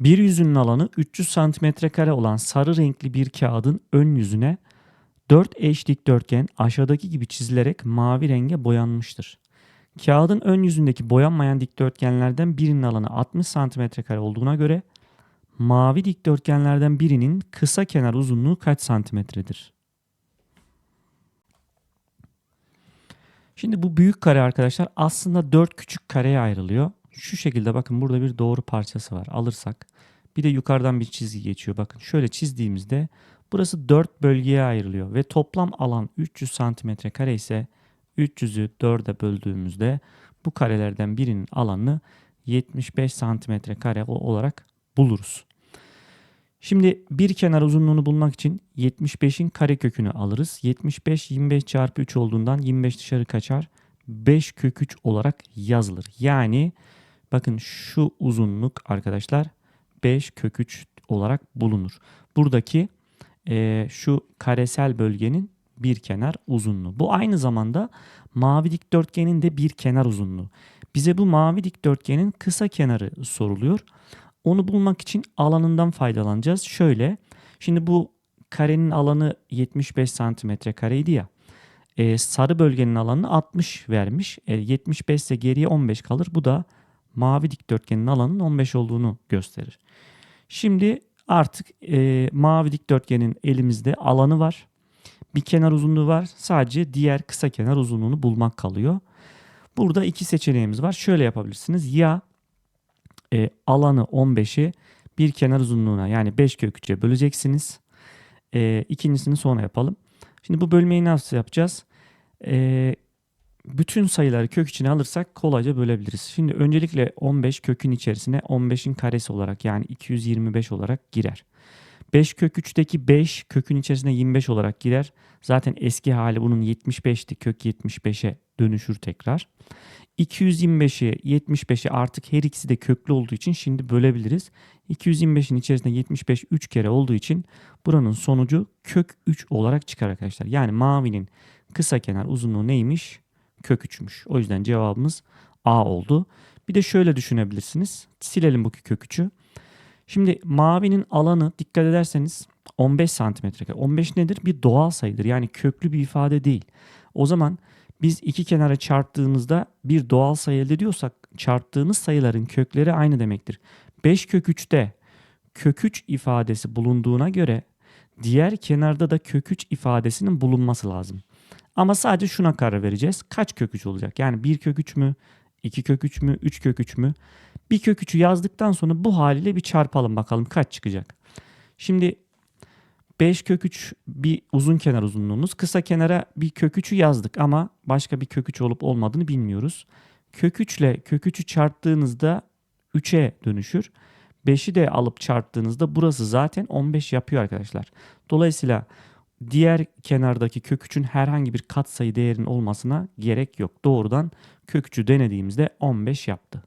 Bir yüzünün alanı 300 cm kare olan sarı renkli bir kağıdın ön yüzüne 4 eş dikdörtgen aşağıdaki gibi çizilerek mavi renge boyanmıştır. Kağıdın ön yüzündeki boyanmayan dikdörtgenlerden birinin alanı 60 cm kare olduğuna göre mavi dikdörtgenlerden birinin kısa kenar uzunluğu kaç santimetredir? Şimdi bu büyük kare arkadaşlar aslında 4 küçük kareye ayrılıyor. Şu şekilde bakın burada bir doğru parçası var. Alırsak bir de yukarıdan bir çizgi geçiyor. Bakın şöyle çizdiğimizde burası 4 bölgeye ayrılıyor ve toplam alan 300 santimetre kare ise 300'ü 4'e böldüğümüzde bu karelerden birinin alanını 75 santimetre kare olarak buluruz. Şimdi bir kenar uzunluğunu bulmak için 75'in kare kökünü alırız. 75 25 çarpı 3 olduğundan 25 dışarı kaçar. 5 kök 3 olarak yazılır. Yani bakın şu uzunluk arkadaşlar 5 kök 3 olarak bulunur. Buradaki e, şu karesel bölgenin bir kenar uzunluğu. Bu aynı zamanda mavi dikdörtgenin de bir kenar uzunluğu. Bize bu mavi dikdörtgenin kısa kenarı soruluyor. Onu bulmak için alanından faydalanacağız. Şöyle şimdi bu karenin alanı 75 santimetre kareydi ya. E, sarı bölgenin alanını 60 vermiş. E, 75 ise geriye 15 kalır. Bu da mavi dikdörtgenin alanının 15 olduğunu gösterir. Şimdi artık e, mavi dikdörtgenin elimizde alanı var. Bir kenar uzunluğu var. Sadece diğer kısa kenar uzunluğunu bulmak kalıyor. Burada iki seçeneğimiz var. Şöyle yapabilirsiniz. Ya e, alanı 15'i bir kenar uzunluğuna yani 5 kök 3'e böleceksiniz. E, ikincisini sonra yapalım. Şimdi bu bölmeyi nasıl yapacağız? E, bütün sayıları kök içine alırsak kolayca bölebiliriz. Şimdi öncelikle 15 kökün içerisine 15'in karesi olarak yani 225 olarak girer. 5 kök 3'teki 5 kökün içerisine 25 olarak girer. Zaten eski hali bunun 75'ti. Kök 75'e dönüşür tekrar. 225'i 75'i artık her ikisi de köklü olduğu için şimdi bölebiliriz. 225'in içerisinde 75 3 kere olduğu için buranın sonucu kök 3 olarak çıkar arkadaşlar. Yani mavinin kısa kenar uzunluğu neymiş? Kök 3'müş. O yüzden cevabımız A oldu. Bir de şöyle düşünebilirsiniz. Silelim bu kök 3'ü. Şimdi mavinin alanı dikkat ederseniz 15 santimetre. 15 nedir? Bir doğal sayıdır. Yani köklü bir ifade değil. O zaman biz iki kenara çarptığımızda bir doğal sayı elde ediyorsak çarptığımız sayıların kökleri aynı demektir. 5 kök 3'te kök 3 ifadesi bulunduğuna göre diğer kenarda da kök 3 ifadesinin bulunması lazım. Ama sadece şuna karar vereceğiz. Kaç kök 3 olacak? Yani 1 kök 3 mü? 2 kök 3 mü? 3 kök 3 mü? Bir kök 3'ü yazdıktan sonra bu haliyle bir çarpalım bakalım kaç çıkacak. Şimdi 5 kök 3 bir uzun kenar uzunluğumuz. Kısa kenara bir kök 3'ü yazdık ama başka bir kök 3 olup olmadığını bilmiyoruz. Kök 3 ile kök 3'ü çarptığınızda 3'e dönüşür. 5'i de alıp çarptığınızda burası zaten 15 yapıyor arkadaşlar. Dolayısıyla diğer kenardaki kök 3'ün herhangi bir katsayı değerinin olmasına gerek yok. Doğrudan kök 3'ü denediğimizde 15 yaptı.